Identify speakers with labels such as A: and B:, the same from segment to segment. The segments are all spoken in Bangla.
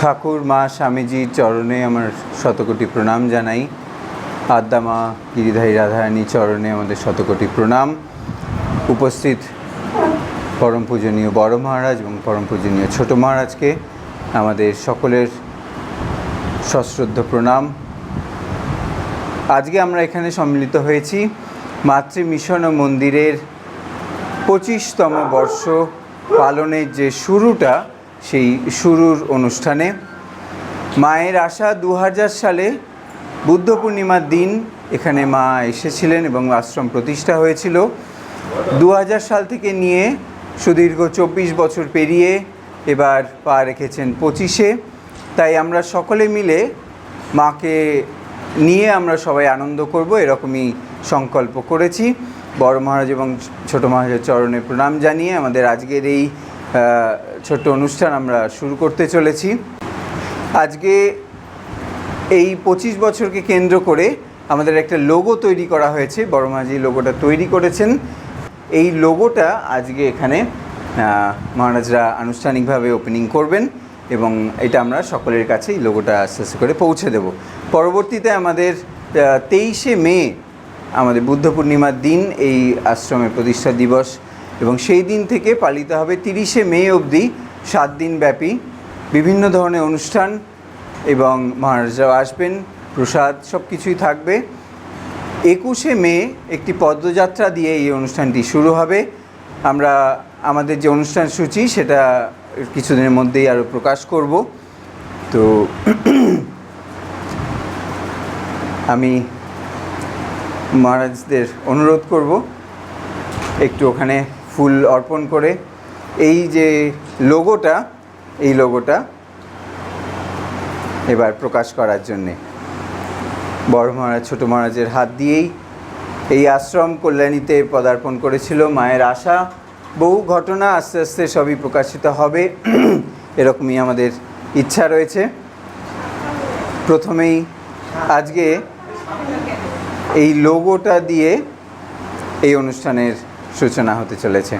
A: ঠাকুর, মা স্বামীজির চরণে আমার শতকোটি প্রণাম জানাই। আদ্দামা, গিরিধারী রাধারানী চরণে আমাদের শতকোটি প্রণাম। উপস্থিত পরম পূজনীয় বড় মহারাজ এবং পরম পূজনীয় ছোট মহারাজকে আমাদের সকলের সশ্রদ্ধ প্রণাম। আজকে আমরা এখানে সম্মিলিত হয়েছি মাতৃ মিশন ও মন্দিরের পঁচিশতম বর্ষ পালনের যে শুরুটা সেই শুরুর অনুষ্ঠানে। মায়ের আশা দু হাজার সালে বুদ্ধ পূর্ণিমার দিন এখানে মা এসেছিলেন এবং আশ্রম প্রতিষ্ঠা হয়েছিল। দু হাজার সাল থেকে নিয়ে সুদীর্ঘ চব্বিশ বছর পেরিয়ে এবার পা রেখেছেন পঁচিশে। তাই আমরা সকলে মিলে মাকে নিয়ে আমরা সবাই আনন্দ করব, এরকমই সংকল্প করেছি। বড় মহারাজ এবং ছোট মহারাজের চরণে প্রণাম জানিয়ে আমাদের আজকের এই ছোট্ট অনুষ্ঠান আমরা শুরু করতে চলেছি। আজকে এই পঁচিশ বছরকে কেন্দ্র করে আমাদের একটা লোগো তৈরি করা হয়েছে। বড় মহারাজ লোগোটা তৈরি করেছেন। এই লোগোটা আজকে এখানে মহারাজরা আনুষ্ঠানিকভাবে ওপেনিং করবেন এবং এটা আমরা সকলের কাছে এই লোগোটা আস্তে আস্তে করে পৌঁছে দেব। পরবর্তীতে আমাদের তেইশে মে, আমাদের বুদ্ধ পূর্ণিমার দিন, এই আশ্রমের প্রতিষ্ঠা দিবস এবং সেই দিন থেকে পালিত হবে তিরিশে মে অবধি সাত দিন ব্যাপী বিভিন্ন ধরনের অনুষ্ঠান এবং মহারাজরাও আসবেন, প্রসাদ সব কিছুই থাকবে। একুশে মে একটি পদযাত্রা দিয়ে এই অনুষ্ঠানটি শুরু হবে। আমরা আমাদের যে অনুষ্ঠান সূচি সেটা কিছুদিনের মধ্যেই আরও প্রকাশ করব। তো আমি মহারাজদের অনুরোধ করব, একটু ওখানে ফুল অর্পণ করে। এই যে লোগোটা, এই লোগোটা এবার প্রকাশ করার জন্যে। বড় মহারাজ, ছোটো মহারাজের হাত দিয়েই এই আশ্রম কল্যাণীতে পদার্পণ করেছিল। মায়ের আশা, বহু ঘটনা আস্তে আস্তে সবই প্রকাশিত হবে। এরকমই আমাদের ইচ্ছা রয়েছে। প্রথমেই আজকে এই লোগোটা দিয়ে এই অনুষ্ঠানের সূচনা হতে চলেছে।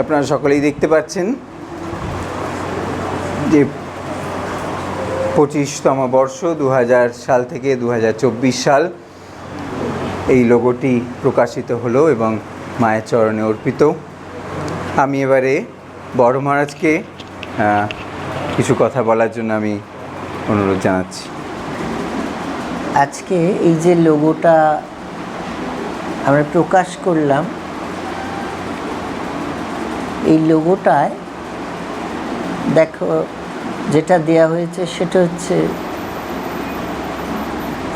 A: আপনারা সকলেই দেখতে পাচ্ছেন যে পঁচিশতম বর্ষ দু হাজার সাল থেকে দু হাজার চব্বিশ সাল। এই লোগোটি প্রকাশিত হলো এবং মায়ের চরণে অর্পিত। আমি এবারে বড় মহারাজকে কিছু কথা বলার জন্য আমি অনুরোধ জানাচ্ছি।
B: আজকে এই যে লোগোটা আমরা প্রকাশ করলাম, এই লোগোটায় দেখো যেটা দেয়া হয়েছে সেটা হচ্ছে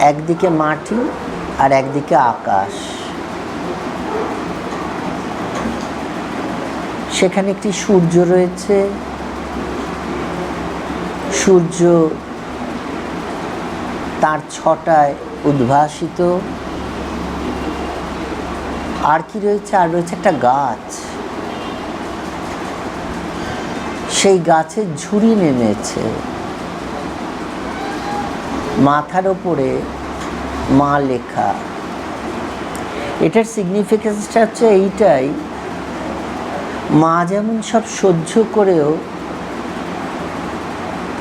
B: একদিকে মাটি আর একদিকে আকাশ। সেখানে একটি সূর্য রয়েছে। সূর্য তার ছটায় উদ্ভাসিত। আর কি রয়েছে? আর রয়েছে একটা গাছ। সেই গাছের ঝুড়ি নেমেছে। মাথার ওপরে মা লেখা। এটার সিগনিফিকেন্সটা হচ্ছে এইটাই, মা যেমন সব সহ্য করেও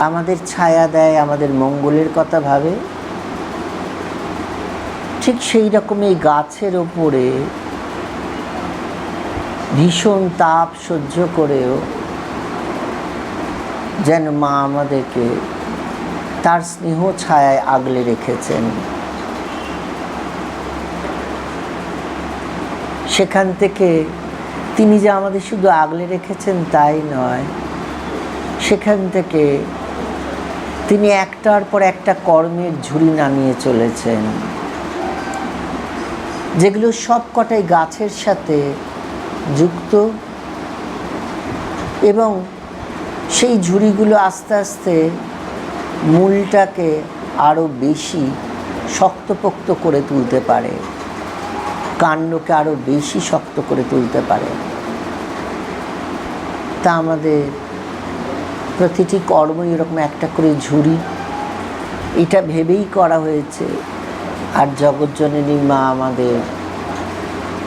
B: আমাদের ছায়া দেয়, আমাদের মঙ্গলের কথা ভাবে, ঠিক সেই রকম এই গাছের ওপরে ভীষণ তাপ সহ্য করেও যেন মা আমাদেরকে তার স্নেহ ছায়ায় আগলে রেখেছেন। সেখান থেকে তিনি যে আমাদের শুধু আগলে রেখেছেন তাই নয়, সেখান থেকে তিনি একটার পর একটা কর্মের ঝুড়ি নামিয়ে চলেছেন, যেগুলো সব কটাই গাছের সাথে যুক্ত এবং সেই ঝুড়িগুলো আস্তে আস্তে মূলটাকে আরও বেশি শক্তপোক্ত করে তুলতে পারে। কাণ্ডকে আরও বেশি শক্ত করে তুলতে পারে। তা আমাদের প্রতিটি কর্ম এরকম একটা করে ঝুড়ি। এটা ভেবেই করা হয়েছে। আর জগৎজননী মা আমাদের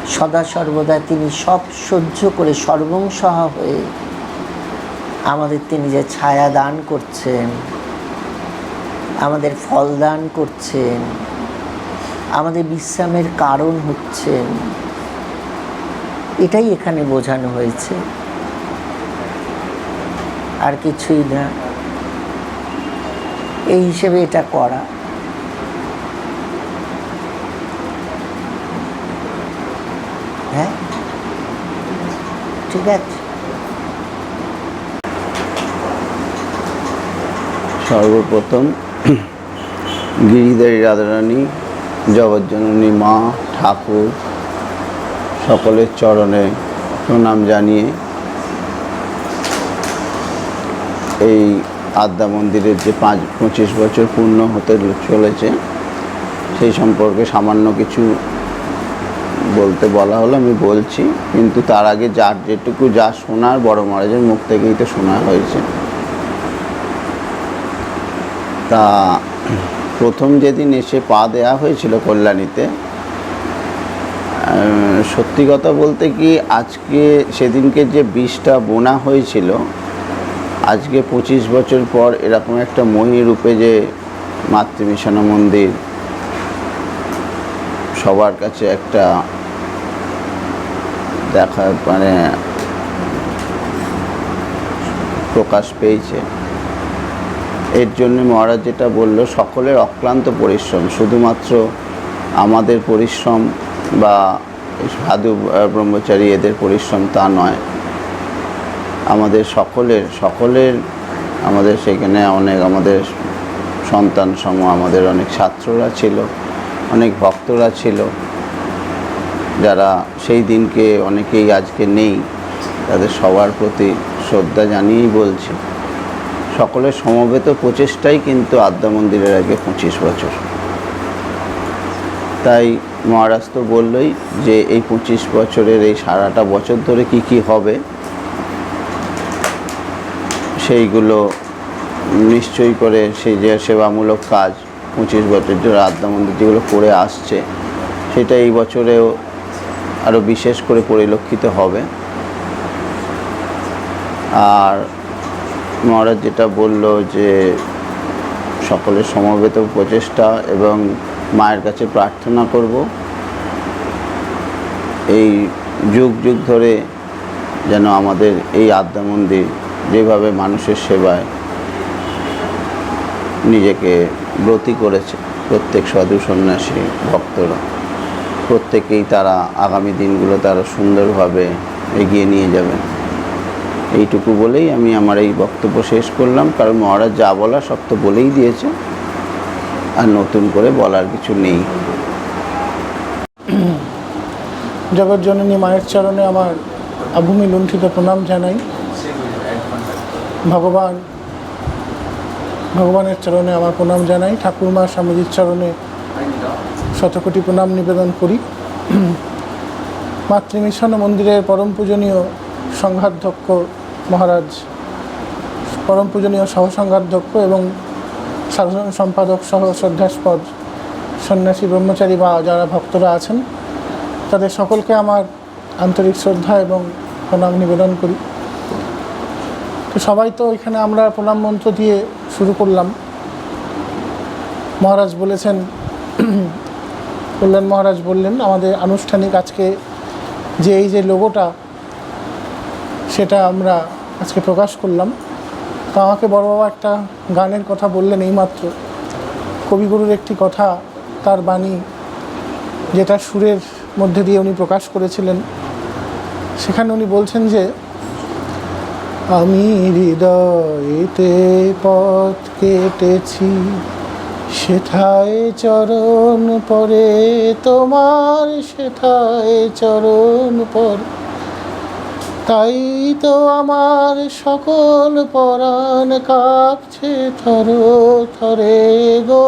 B: সদা সর্বদা তিনি সব সহ্য করে সর্বংসহা হয়ে আমাদের তিনি যে ছায়া দান করছেন, আমাদের ফল দান করছেন, আমাদের বিশ্রামের কারণ হচ্ছেন। এটাই এখানে বোঝানো হয়েছে। আর কিছুই না। এই হিসেবে এটা করা। হ্যাঁ? ঠিক আছে।
C: সর্বপ্রথম গিরিধারী রাধারানী, জগজ্জননী মা, ঠাকুর সকলের চরণে প্রণাম জানিয়ে এই আদ্যা মন্দিরের যে পাঁচ, পঁচিশ বছর পূর্ণ হতে চলেছে, সেই সম্পর্কে সামান্য কিছু বলতে বলা হলো আমি বলছি, কিন্তু তার আগে যার যেটুকু যা শোনার, বড় মহারাজের মুখ থেকেই তো শোনা হয়েছে। তা প্রথম যেদিন এসে পা দেয়া হয়েছিল কল্যাণীতে সত্যি কথা বলতে কি আজকে সেদিনকে যে বীজটা বোনা হয়েছিল, আজকে পঁচিশ বছর পর এরকম একটা মহি রূপে যে মাতৃমিশন মন্দির সবার কাছে একটা দেখা মানে প্রকাশ পেয়েছে। এর জন্য মহারাজ যেটা বলল, সকলের অক্লান্ত পরিশ্রম, শুধুমাত্র আমাদের পরিশ্রম বা সাধু ব্রহ্মচারী এদের পরিশ্রম তা নয়। আমাদের সকলের সকলের আমাদের সেখানে অনেক আমাদের সন্তান সম আমাদের অনেক ছাত্ররা ছিল, অনেক ভক্তরা ছিল, যারা সেই দিনকে অনেকেই আজকে নেই, তাদের সবার প্রতি শ্রদ্ধা জানিয়েই বলছি। সকলের সমবেত প্রচেষ্টাই কিন্তু আদ্যা মন্দিরের আগে পঁচিশ বছর। তাই মহারাজ তো বললই যে এই পঁচিশ বছরের এই সারাটা বছর ধরে কি কি হবে, সেইগুলো নিশ্চয়ই করে সেই যে সেবামূলক কাজ পঁচিশ বছর ধরে আদ্যা মন্দির যেগুলো করে আসছে, সেটা এই বছরেও আরও বিশেষ করে পরিলক্ষিত হবে। আর মহারাজ যেটা বলল যে সকলের সমবেত প্রচেষ্টা এবং মায়ের কাছে প্রার্থনা করব। এই যুগ যুগ ধরে যেন আমাদের এই আদ্যা মন্দির যেভাবে মানুষের সেবায় নিজেকে ব্রতী করেছে, প্রত্যেক সাধু সন্ন্যাসী, ভক্তরা, প্রত্যেকেই তারা আগামী দিনগুলো তারা সুন্দরভাবে এগিয়ে নিয়ে যাবেন। এইটুকু বলেই আমি আমার এই বক্তব্য শেষ করলাম। কারণ মহারাজ যা বলা সব তো বলেই দিয়েছে আর নতুন করে বলার কিছু নেই।
D: জগৎজননী মায়ের চরণে আমার আভূমি লুণ্ঠিত প্রণাম জানাই। ভগবান, ভগবানের চরণে আমার প্রণাম জানাই। ঠাকুরমা স্বামীজির চরণে শতকোটি প্রণাম নিবেদন করি। মাতৃমিশন মন্দিরের পরম পূজনীয় সংঘাধ্যক্ষ মহারাজ। পরম পূজনীয় সহসংঘাধ্যক্ষ এবং সাধারণ সম্পাদক সহ শ্রদ্ধাস্পদ সন্ন্যাসী ব্রহ্মচারী বা যারা ভক্তরা আছেন, তাদের সকলকে আমার আন্তরিক শ্রদ্ধা এবং প্রণাম নিবেদন করি। তো সবাই তো এখানে আমরা প্রণাম মন্ত্র দিয়ে শুরু করলাম। মহারাজ বলেছেন, কল্যাণ মহারাজ বললেন, আমাদের আনুষ্ঠানিক আজকে যে এই যে লোগোটা সেটা আমরা আজকে প্রকাশ করলাম। তো আমাকে বড় বাবা একটা গানের কথা বললেন এইমাত্র। কবিগুরুর একটি কথা তার বাণী, যেটা সুরের মধ্যে দিয়ে উনি প্রকাশ করেছিলেন। সেখানে উনি বলছেন যে, আমি হৃদয়েতে পথ কেটেছি, সেথায় চরণ পরে, তোমার সেথায় চরণ পর। তাই তো আমার সকল পরাণ কাঁপছে থর থরে গো,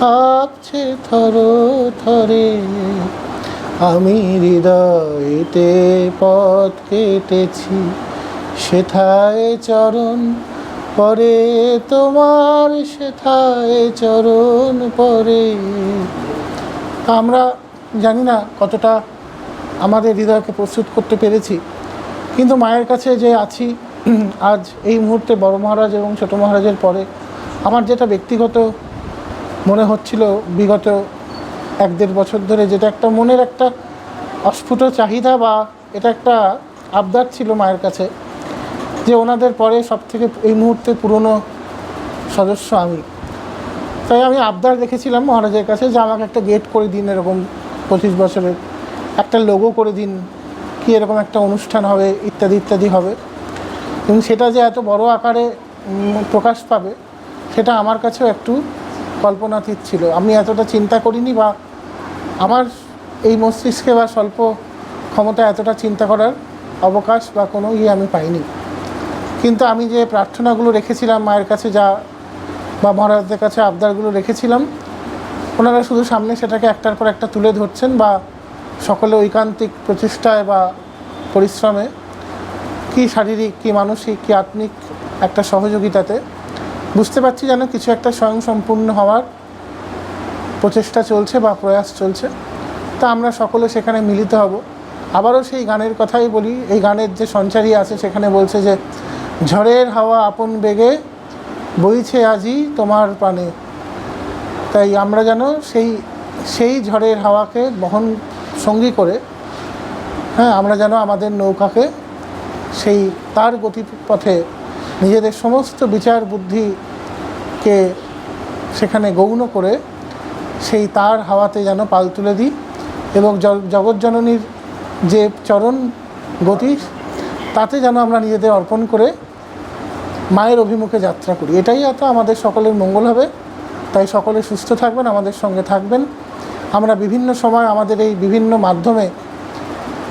D: কাঁপছে থর থরে। আমি হৃদয়েতে পথ কেটেছি, সেথায় চরণ পরে, তোমার সেথায় চরণ পরে। আমরা জানি না কতটা আমাদের হৃদয়কে প্রস্তুত করতে পেরেছি। কিন্তু মায়ের কাছে যে আছি, আজ এই মুহূর্তে বড় মহারাজ এবং ছোট মহারাজের পরে আমার যেটা ব্যক্তিগত মনে হচ্ছিল, বিগত এক দেড় বছর ধরে যেটা একটা মনের একটা অস্ফুট চাহিদা বা এটা একটা আবদার ছিল মায়ের কাছে যে ওনাদের পরে সব থেকে এই মুহূর্তে পুরনো সদস্য আমি। তাই আমি আবদার রেখেছিলাম মহারাজের কাছে যে আমাকে একটা গেট করে দিন এরকম পঁচিশ বছরের, একটা লোগো করে দিন। কি এরকম একটা অনুষ্ঠান হবে, ইত্যাদি ইত্যাদি হবে। এবং সেটা যে এত বড় আকারে প্রকাশ পাবে, সেটা আমার কাছেও একটু কল্পনাতীত ছিল। আমি এতটা চিন্তা করিনি বা আমার এই মস্তিষ্কে বা স্বল্প ক্ষমতা এতটা চিন্তা করার অবকাশ বা কোনো ইয়ে আমি পাইনি। কিন্তু আমি যে প্রার্থনাগুলো রেখেছিলাম, মায়ের কাছে যা বা মহারাজদের কাছে আবদারগুলো রেখেছিলাম, ওনারা শুধু সামনে সেটাকে একটার পর একটা তুলে ধরছেন বা সকলে ঐকান্তিক প্রচেষ্টায় বা পরিশ্রমে কি শারীরিক, কি মানসিক, কি আত্মিক একটা সহযোগিতাতে বুঝতে পারছি যেন কিছু একটা স্বয়ংসম্পূর্ণ হওয়ার প্রচেষ্টা চলছে বা প্রয়াস চলছে। তা আমরা সকলে সেখানে মিলিত হব। আবারও সেই গানের কথাই বলি, এই গানের যে সঞ্চারী আছে সেখানে বলছে যে, ঝড়ের হাওয়া আপন বেগে বইছে আজি তোমার প্রাণে। তাই আমরা যেন সেই সেই ঝড়ের হাওয়াকে বহন সঙ্গী করে হ্যাঁ আমরা যেন আমাদের নৌকাকে সেই তার গতিপথে নিজেদের সমস্ত বিচার বুদ্ধিকে সেখানে গৌণ করে সেই তার হাওয়াতে যেন পাল তুলে দিই এবং জগৎজননীর যে চরণ গতি, তাতে যেন আমরা নিজেদের অর্পণ করে মায়ের অভিমুখে যাত্রা করি। এটাই এত আমাদের সকলের মঙ্গল হবে। তাই সকলে সুস্থ থাকবেন, আমাদের সঙ্গে থাকবেন। আমরা বিভিন্ন সময় আমাদের এই বিভিন্ন মাধ্যমে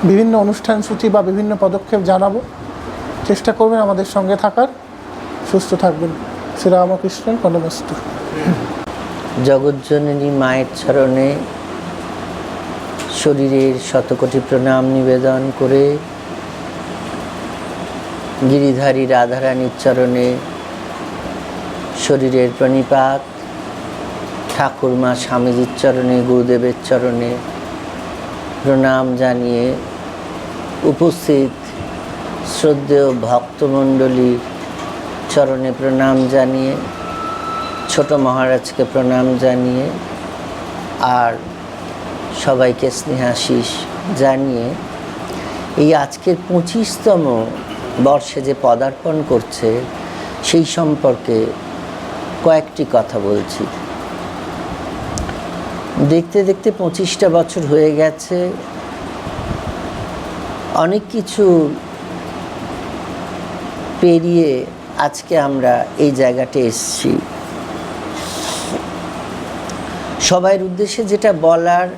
D: বিভিন্ন অনুষ্ঠান সূচি বা বিভিন্ন পদক্ষেপ জানাব। চেষ্টা করবেন আমাদের সঙ্গে থাকার। সুস্থ থাকবেন। শ্রীরামকৃষ্ণের কনমস্তু
B: জগজ্জননী মায়ের চরণে শরীরের শতকোটি প্রণাম নিবেদন করে গিরিধারী রাধারানীর চরণে শরীরের প্রণিপাত ঠাকুরমা স্বামীজির চরণে, গুরুদেবের চরণে প্রণাম জানিয়ে উপস্থিত শ্রদ্ধেয় ভক্তমণ্ডলীর চরণে প্রণাম জানিয়ে, ছোট মহারাজকে প্রণাম জানিয়ে আর সবাইকে স্নেহাশিস জানিয়ে এই আজকের পঁচিশতম বর্ষে যে পদার্পণ করছে সেই সম্পর্কে কয়েকটি কথা বলছি। দেখতে দেখতে পঁচিশটা বছর হয়ে গেছে। অনেক কিছু পেরিয়ে আজকে আমরা এই জায়গাতে এসেছি। সবাইয়ের উদ্দেশ্যে যেটা বলার,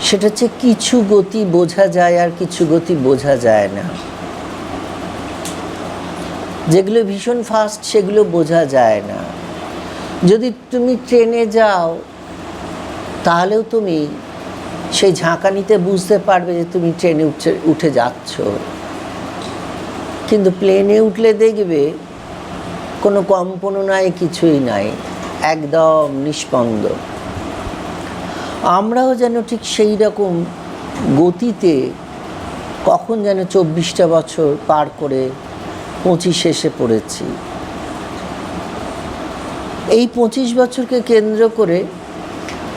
B: সেটা হচ্ছে কিছু গতি বোঝা যায় আর কিছু গতি বোঝা যায় না। যেগুলো ভীষণ ফাস্ট সেগুলো বোঝা যায় না। যদি তুমি ট্রেনে যাও, তাহলেও তুমি সেই ঝাঁকানিতে বুঝতে পারবে যে তুমি ট্রেনে উঠে উঠে যাচ্ছ। কিন্তু প্লেনে উঠলে দেখবে কোনো কম্পনও নাই, কিছুই নাই, একদম নিষ্পন্দ। আমরাও যেন ঠিক সেই রকম গতিতে কখন যেন চব্বিশটা বছর পার করে পঁচিশ এসে পড়েছি। এই পঁচিশ বছরকে কেন্দ্র করে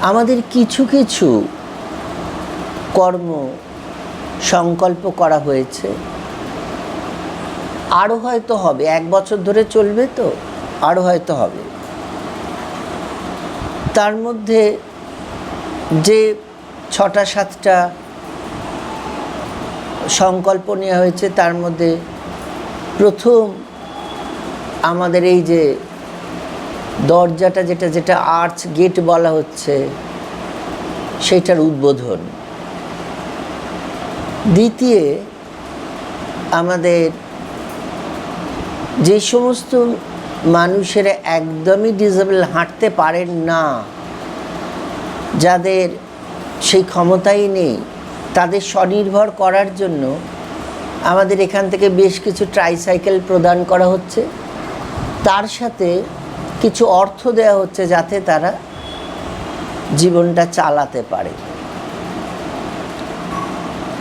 B: আমাদের কিছু কিছু কর্ম সংকল্প করা হয়েছে। আরও হয়তো হবে, এক বছর ধরে চলবে তো আরও হয়তো হবে। তার মধ্যে যে ছটা, সাতটা সংকল্প নেওয়া হয়েছে, তার মধ্যে প্রথম আমাদের এই যে দরজাটা যেটা যেটা আর্চ গেট বলা হচ্ছে সেটার উদ্বোধন। দ্বিতীয়, আমাদের যে সমস্ত মানুষেরা একদমই ডিসেবল হাঁটতে পারেন না, যাদের সেই ক্ষমতাই নেই, তাদের স্বনির্ভর করার জন্য আমাদের এখান থেকে বেশ কিছু ট্রাইসাইকেল প্রদান করা হচ্ছে। তার সাথে কিছু অর্থ দেওয়া হচ্ছে যাতে তারা জীবনটা চালাতে পারে।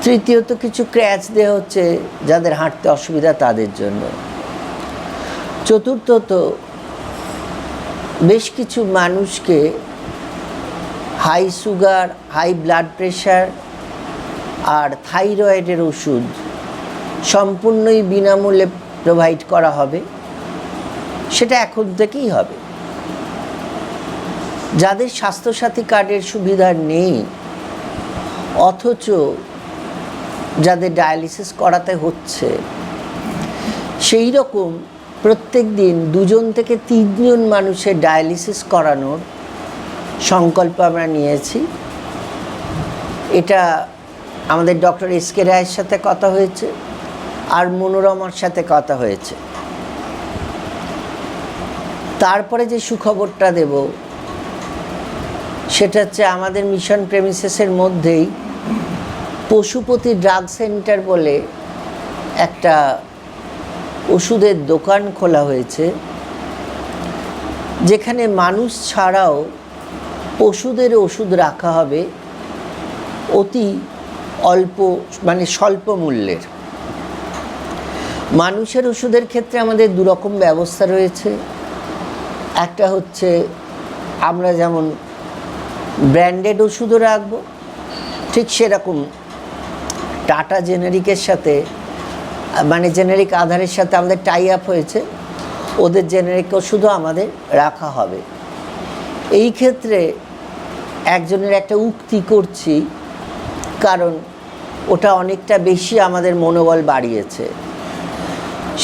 B: তৃতীয়ত কিছু ক্র্যাচ দেওয়া হচ্ছে যাদের হাঁটতে অসুবিধা তাদের জন্য। চতুর্থত, বেশ কিছু মানুষকে high sugar high blood pressure আর থাইরয়েডের ওষুধ সম্পূর্ণই বিনামূল্যে প্রোভাইড করা হবে। সেটা এখন থেকেই হবে। যাদের স্বাস্থ্যসাথী কার্ডের সুবিধা নেই, অথচ যাদের ডায়ালিসিস করাতে হচ্ছে, সেই রকম প্রত্যেক দিন দুজন থেকে তিনজন মানুষের ডায়ালিসিস করানোর সংকল্প আমরা নিয়েছি। এটা আমাদের ডক্টর এস কে রায়ের সাথে কথা হয়েছে, আর মনোরমার সাথে কথা হয়েছে। তারপরে যে সুখবরটা দেব, সেটা হচ্ছে আমাদের মিশন প্রেমিসেসের মধ্যেই পশুপতি ড্রাগ সেন্টার বলে একটা ওষুধের দোকান খোলা হয়েছে, যেখানে মানুষ ছাড়াও পশুদের ওষুধ রাখা হবে অতি অল্প মানে স্বল্প মূল্যের। মানুষের ওষুধের ক্ষেত্রে আমাদের দুরকম ব্যবস্থা রয়েছে। একটা হচ্ছে আমরা যেমন ব্র্যান্ডেড ওষুধও রাখব, ঠিক সেরকম টাটা জেনারিকের সাথে মানে জেনারিক আধারের সাথে আমাদের টাই আপ হয়েছে, ওদের জেনারিক ওষুধও আমাদের রাখা হবে। এই ক্ষেত্রে একজনের একটা উক্তি করছি, কারণ ওটা অনেকটা বেশি আমাদের মনোবল বাড়িয়েছে।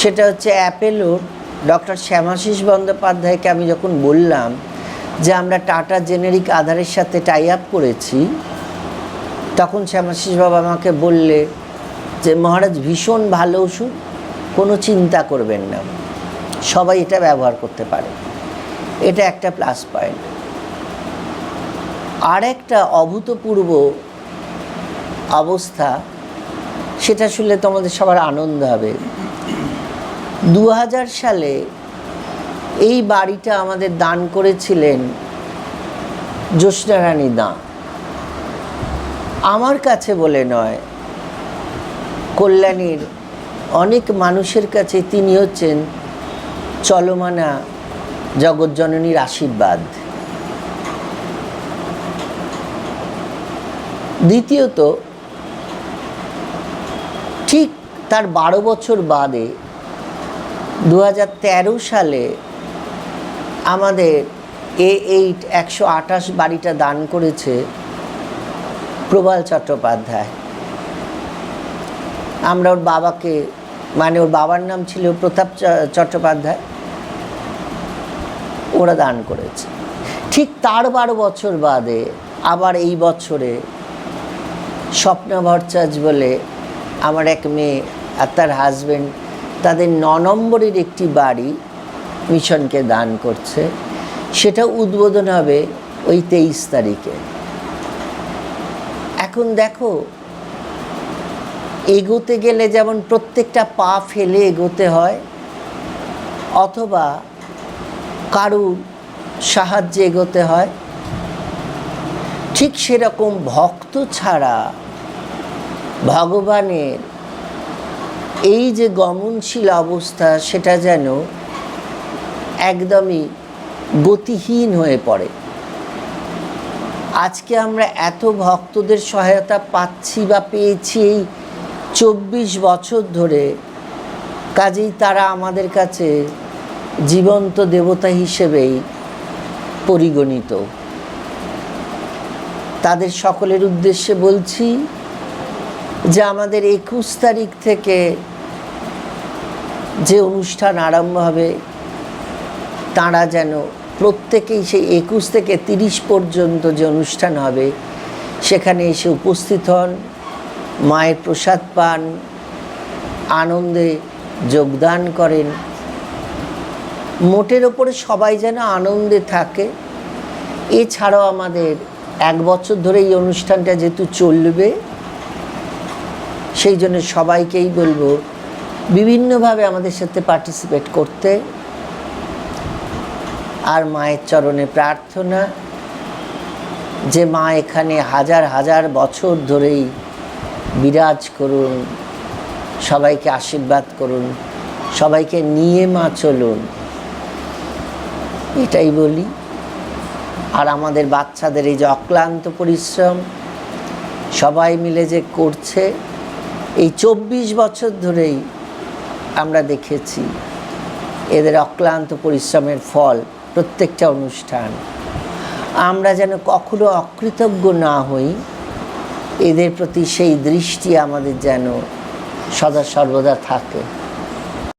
B: সেটা হচ্ছে অ্যাপেলোর ডক্টর শ্যামাশিস বন্দ্যোপাধ্যায়কে আমি যখন বললাম যে আমরা টাটা জেনেরিক আধারের সাথে টাই আপ করেছি, তখন শ্যামাশিস বাবা আমাকে বললে যে, মহারাজ, ভীষণ ভালো ওষুধ, কোনো চিন্তা করবেন না। সবাই এটা ব্যবহার করতে পারে। এটা একটা প্লাস পয়েন্ট আর একটা অভূতপূর্ব অবস্থা, সেটা শুনলে তোমাদের সবার আনন্দ হবে। দু হাজার সালে এই বাড়িটা আমাদের দান করেছিলেন জ্যোৎস্না রানী দা। আমার কাছে বলে নয়, কল্যাণীর অনেক মানুষের কাছে তিনি হচ্ছেন চলমানা জগৎজননীর আশীর্বাদ। দ্বিতীয়ত, ঠিক তার বারো বছর বাদে দু হাজার তেরো সালে আমাদের এ এইট একশো আঠাশ বাড়িটা দান করেছে প্রবাল চট্টোপাধ্যায়। আমরা ওর বাবাকে মানে ওর বাবার নাম ছিল প্রতাপ চট্টোপাধ্যায়। ওরা দান করেছে। ঠিক তার বারো বছর বাদে আবার এই বছরে স্বপ্না ভট্টাচার্য বলে আমার এক মেয়ে আর তার হাজবেন্ড তাদের ন নম্বরের একটি বাড়ি মিশনকে দান করছে। সেটা উদ্বোধন হবে ওই তেইশ তারিখে। এখন দেখো, এগোতে গেলে যেমন প্রত্যেকটা পা ফেলে এগোতে হয়, অথবা কারুর সাহায্যে এগোতে হয়, ঠিক সেরকম ভক্ত ছাড়া ভগবানের এই যে গমনশীল অবস্থা, সেটা যেন একদমই গতিহীন হয়ে পড়ে। আজকে আমরা এত ভক্তদের সহায়তা পাচ্ছি বা পেয়েছি এই চব্বিশ বছর ধরে, কাজেই তারা আমাদের কাছে জীবন্ত দেবতা হিসেবেই পরিগণিত। তাদের সকলের উদ্দেশ্যে বলছি যে আমাদের একুশ তারিখ থেকে যে অনুষ্ঠান আরম্ভ হবে, তাঁরা যেন প্রত্যেকেই সেই একুশ থেকে তিরিশ পর্যন্ত যে অনুষ্ঠান হবে, সেখানে এসে উপস্থিত হন, মায়ের প্রসাদ পান, আনন্দে যোগদান করেন। মোটের ওপরে সবাই যেন আনন্দে থাকে। এছাড়াও আমাদের এক বছর ধরে এই অনুষ্ঠানটা যেহেতু চলবে সেই জন্য সবাইকেই বলব, বিভিন্নভাবে আমাদের সাথে পার্টিসিপেট করতে। আর মায়ের চরণে প্রার্থনা, যে মা এখানে হাজার হাজার বছর ধরেই বিরাজ করুন, সবাইকে আশীর্বাদ করুন, সবাইকে নিয়ে মা চলুন। এটাই বলি। আর আমাদের বাচ্চাদের এই যে অক্লান্ত পরিশ্রম, সবাই মিলে যে করছে এই চব্বিশ বছর ধরেই আমরা দেখেছি এদের অক্লান্ত পরিশ্রমের ফল প্রত্যেকটা অনুষ্ঠান। আমরা যেন কখনো অকৃতজ্ঞ না হই, এদের প্রতি সেই দৃষ্টি আমাদের যেন সদা সর্বদা থাকে।